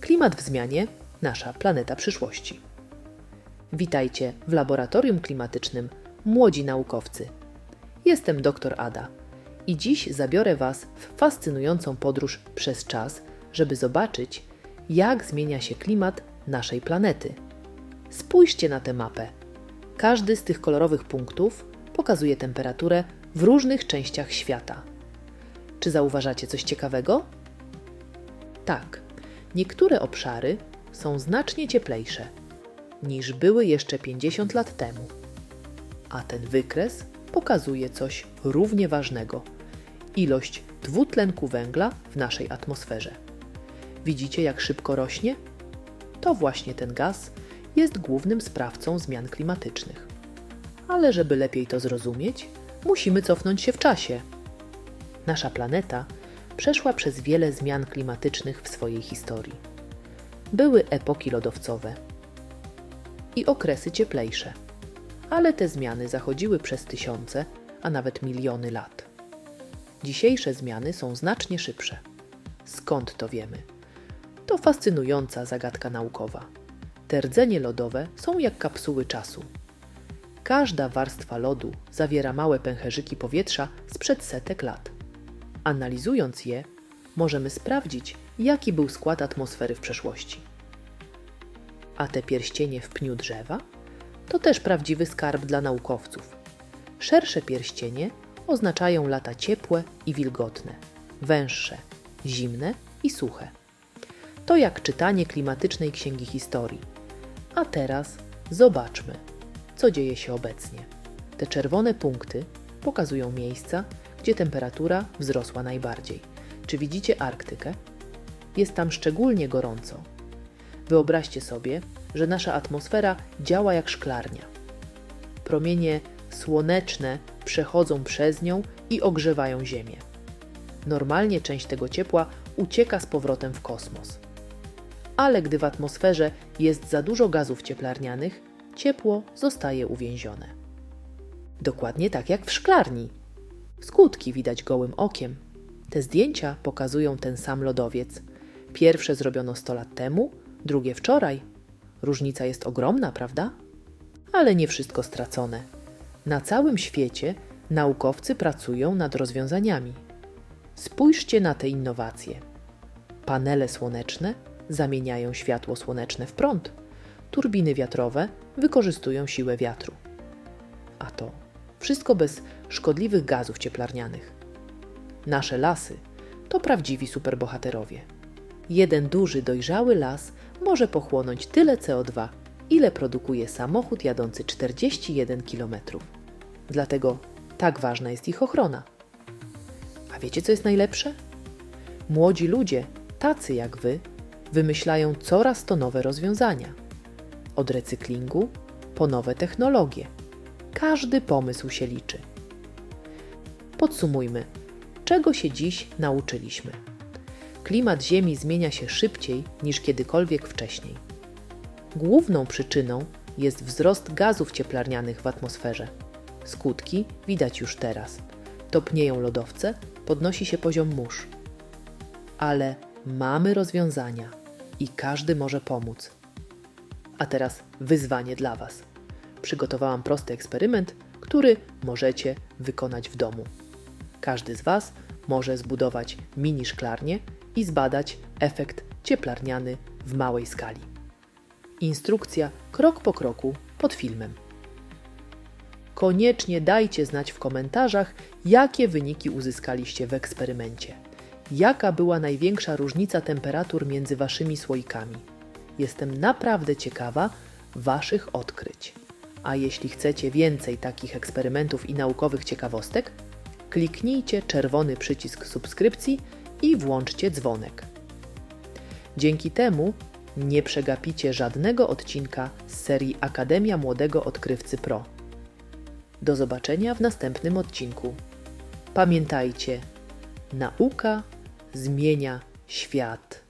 Klimat w zmianie nasza planeta przyszłości. Witajcie w laboratorium klimatycznym Młodzi Naukowcy. Jestem dr Ada i dziś zabiorę Was w fascynującą podróż przez czas, żeby zobaczyć, jak zmienia się klimat naszej planety. Spójrzcie na tę mapę. Każdy z tych kolorowych punktów pokazuje temperaturę w różnych częściach świata. Czy zauważacie coś ciekawego? Tak, niektóre obszary są znacznie cieplejsze niż były jeszcze 50 lat temu. A ten wykres pokazuje coś równie ważnego ilość dwutlenku węgla w naszej atmosferze. Widzicie, jak szybko rośnie? To właśnie ten gaz jest głównym sprawcą zmian klimatycznych. Ale żeby lepiej to zrozumieć, musimy cofnąć się w czasie. Nasza planeta przeszła przez wiele zmian klimatycznych w swojej historii. Były epoki lodowcowe i okresy cieplejsze, ale te zmiany zachodziły przez tysiące, a nawet miliony lat. Dzisiejsze zmiany są znacznie szybsze. Skąd to wiemy? To fascynująca zagadka naukowa. Te rdzenie lodowe są jak kapsuły czasu. Każda warstwa lodu zawiera małe pęcherzyki powietrza sprzed setek lat. Analizując je, możemy sprawdzić, jaki był skład atmosfery w przeszłości. A te pierścienie w pniu drzewa to też prawdziwy skarb dla naukowców. Szersze pierścienie oznaczają lata ciepłe i wilgotne, węższe zimne i suche. To jak czytanie klimatycznej księgi historii. A teraz zobaczmy, co dzieje się obecnie. Te czerwone punkty pokazują miejsca, gdzie temperatura wzrosła najbardziej. Czy widzicie Arktykę? Jest tam szczególnie gorąco. Wyobraźcie sobie, że nasza atmosfera działa jak szklarnia. Promienie słoneczne przechodzą przez nią i ogrzewają Ziemię. Normalnie część tego ciepła ucieka z powrotem w kosmos. Ale gdy w atmosferze jest za dużo gazów cieplarnianych, ciepło zostaje uwięzione. Dokładnie tak jak w szklarni. Skutki widać gołym okiem. Te zdjęcia pokazują ten sam lodowiec. Pierwsze zrobiono 100 lat temu, drugie wczoraj. Różnica jest ogromna, prawda? Ale nie wszystko stracone. Na całym świecie naukowcy pracują nad rozwiązaniami. Spójrzcie na te innowacje. Panele słoneczne zamieniają światło słoneczne w prąd. Turbiny wiatrowe wykorzystują siłę wiatru. A to wszystko bez szkodliwych gazów cieplarnianych. Nasze lasy to prawdziwi superbohaterowie. Jeden duży, dojrzały las może pochłonąć tyle CO2, ile produkuje samochód jadący 41 km. Dlatego tak ważna jest ich ochrona. A wiecie, co jest najlepsze? Młodzi ludzie, tacy jak wy, wymyślają coraz to nowe rozwiązania. Od recyklingu po nowe technologie. Każdy pomysł się liczy. Podsumujmy, czego się dziś nauczyliśmy. Klimat Ziemi zmienia się szybciej niż kiedykolwiek wcześniej. Główną przyczyną jest wzrost gazów cieplarnianych w atmosferze. Skutki widać już teraz. Topnieją lodowce, podnosi się poziom mórz. Ale mamy rozwiązania i każdy może pomóc. A teraz wyzwanie dla Was. Przygotowałam prosty eksperyment, który możecie wykonać w domu. Każdy z Was może zbudować mini szklarnię i zbadać efekt cieplarniany w małej skali. Instrukcja krok po kroku pod filmem. Koniecznie dajcie znać w komentarzach, jakie wyniki uzyskaliście w eksperymencie. Jaka była największa różnica temperatur między waszymi słoikami? Jestem naprawdę ciekawa waszych odkryć. A jeśli chcecie więcej takich eksperymentów i naukowych ciekawostek, kliknijcie czerwony przycisk subskrypcji i włączcie dzwonek. Dzięki temu nie przegapicie żadnego odcinka z serii Akademia Młodego Odkrywcy Pro. Do zobaczenia w następnym odcinku. Pamiętajcie, nauka zmienia świat.